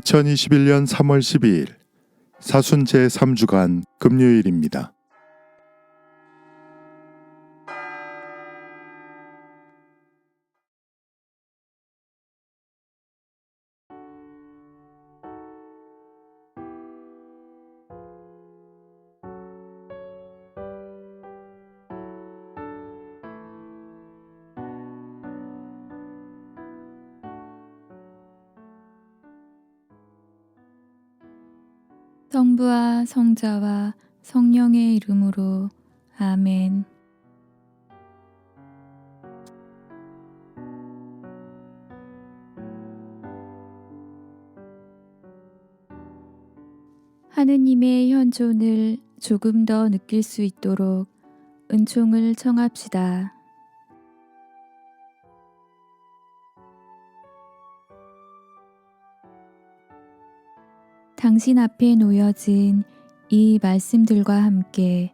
2021년 3월 12일 사순 제 3주간 금요일입니다. 성부와 성자와 성령의 이름으로 아멘. 하느님의 현존을 조금 더 느낄 수 있도록 은총을 청합시다. 당신 앞에 놓여진 이 말씀들과 함께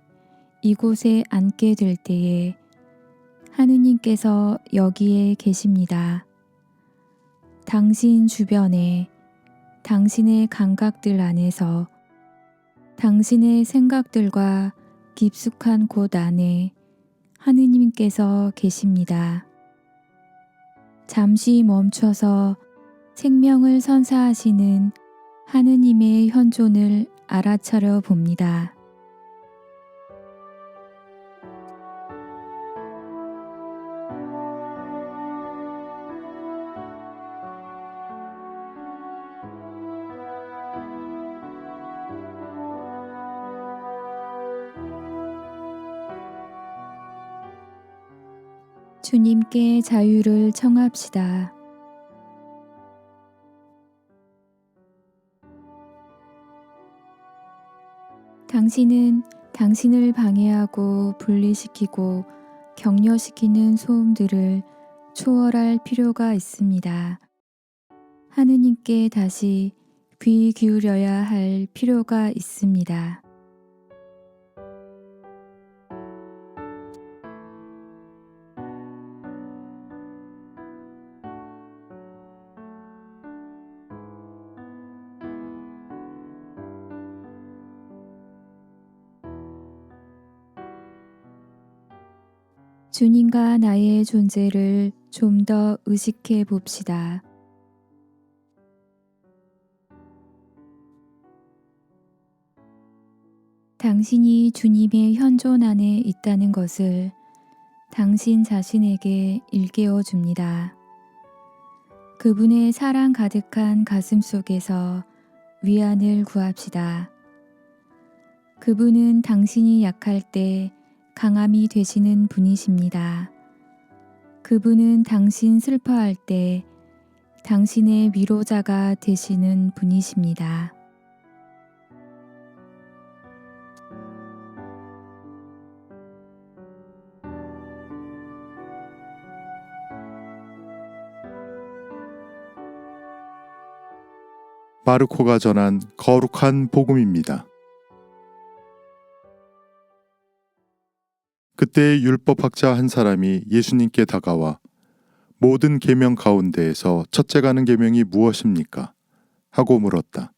이곳에 앉게 될 때에 하느님께서 여기에 계십니다. 당신 주변에 당신의 감각들 안에서 당신의 생각들과 깊숙한 곳 안에 하느님께서 계십니다. 잠시 멈춰서 생명을 선사하시는 하느님의 현존을 알아차려 봅니다. 주님께 자유를 청합시다. 당신은 당신을 방해하고 분리시키고 격려시키는 소음들을 초월할 필요가 있습니다. 하느님께 다시 귀 기울여야 할 필요가 있습니다. 주님과 나의 존재를 좀 더 의식해 봅시다. 당신이 주님의 현존 안에 있다는 것을 당신 자신에게 일깨워 줍니다. 그분의 사랑 가득한 가슴 속에서 위안을 구합시다. 그분은 당신이 약할 때 강함이 되시는 분이십니다. 그분은 당신 슬퍼할 때 당신의 위로자가 되시는 분이십니다. 마르코가 전한 거룩한 복음입니다. 그때 율법학자 한 사람이 예수님께 다가와 모든 계명 가운데에서 첫째 가는 계명이 무엇입니까? 하고 물었다.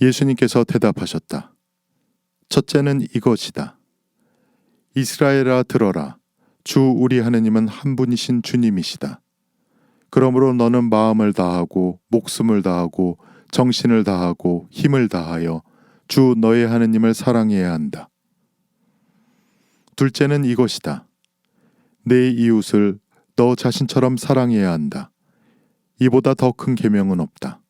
예수님께서 대답하셨다. 첫째는 이것이다. 이스라엘아 들어라. 주 우리 하느님은 한 분이신 주님이시다. 그러므로 너는 마음을 다하고 목숨을 다하고 정신을 다하고 힘을 다하여 주 너의 하느님을 사랑해야 한다. 둘째는 이것이다. 내 이웃을 너 자신처럼 사랑해야 한다. 이보다 더 큰 계명은 없다.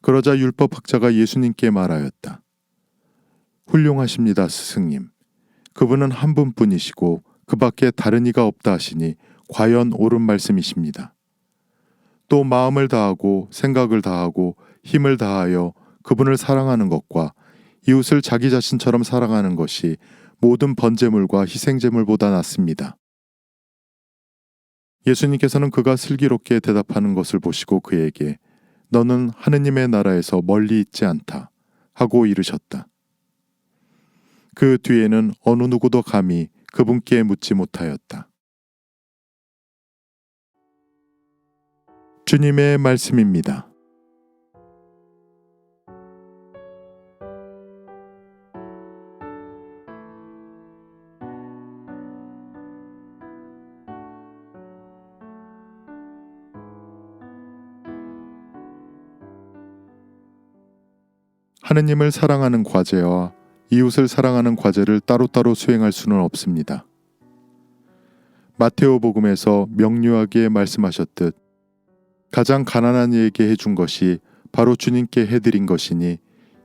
그러자 율법학자가 예수님께 말하였다. 훌륭하십니다, 스승님. 그분은 한 분뿐이시고 그 밖에 다른 이가 없다 하시니 과연 옳은 말씀이십니다. 또 마음을 다하고 생각을 다하고 힘을 다하여 그분을 사랑하는 것과 이웃을 자기 자신처럼 사랑하는 것이 모든 번제물과 희생제물보다 낫습니다. 예수님께서는 그가 슬기롭게 대답하는 것을 보시고 그에게 너는 하느님의 나라에서 멀리 있지 않다 하고 이르셨다. 그 뒤에는 어느 누구도 감히 그분께 묻지 못하였다. 주님의 말씀입니다. 하느님을 사랑하는 과제와 이웃을 사랑하는 과제를 따로따로 수행할 수는 없습니다. 마테오 복음에서 명료하게 말씀하셨듯 가장 가난한 이에게 해준 것이 바로 주님께 해드린 것이니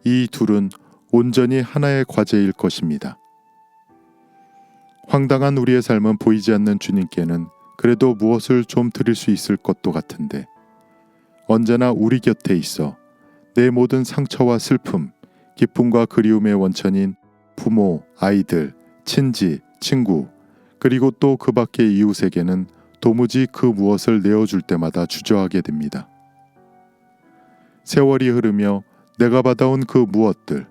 이 둘은 온전히 하나의 과제일 것입니다. 황당한 우리의 삶은 보이지 않는 주님께는 그래도 무엇을 좀 드릴 수 있을 것도 같은데 언제나 우리 곁에 있어 내 모든 상처와 슬픔, 기쁨과 그리움의 원천인 부모, 아이들, 친지, 친구, 그리고 또 그 밖의 이웃에게는 도무지 그 무엇을 내어줄 때마다 주저하게 됩니다. 세월이 흐르며 내가 받아온 그 무엇들,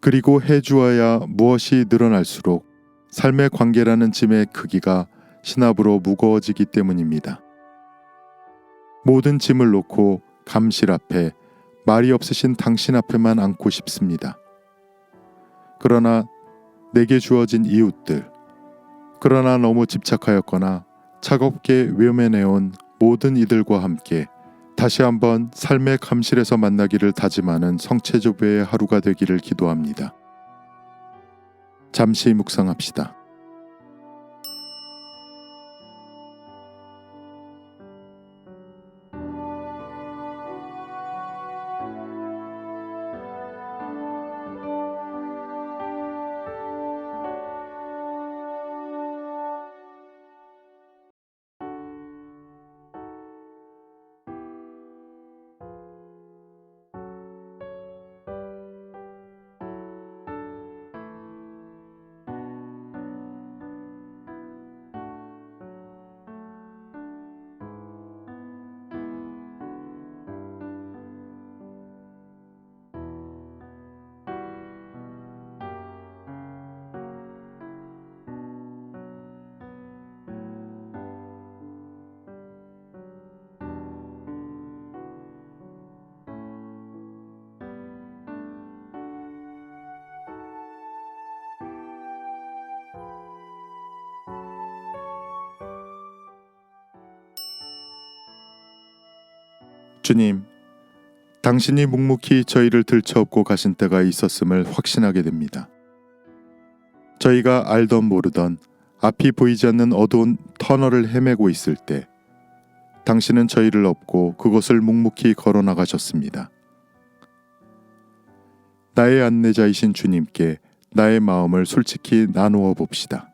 그리고 해주어야 무엇이 늘어날수록 삶의 관계라는 짐의 크기가 신압으로 무거워지기 때문입니다. 모든 짐을 놓고 감실 앞에 말이 없으신 당신 앞에만 앉고 싶습니다. 그러나 내게 주어진 이웃들, 그러나 너무 집착하였거나 차갑게 외면해온 모든 이들과 함께 다시 한번 삶의 감실에서 만나기를 다짐하는 성체조배의 하루가 되기를 기도합니다. 잠시 묵상합시다. 주님, 당신이 묵묵히 저희를 들쳐업고 가신 때가 있었음을 확신하게 됩니다. 저희가 알던 모르던 앞이 보이지 않는 어두운 터널을 헤매고 있을 때 당신은 저희를 업고 그곳을 묵묵히 걸어 나가셨습니다. 나의 안내자이신 주님께 나의 마음을 솔직히 나누어 봅시다.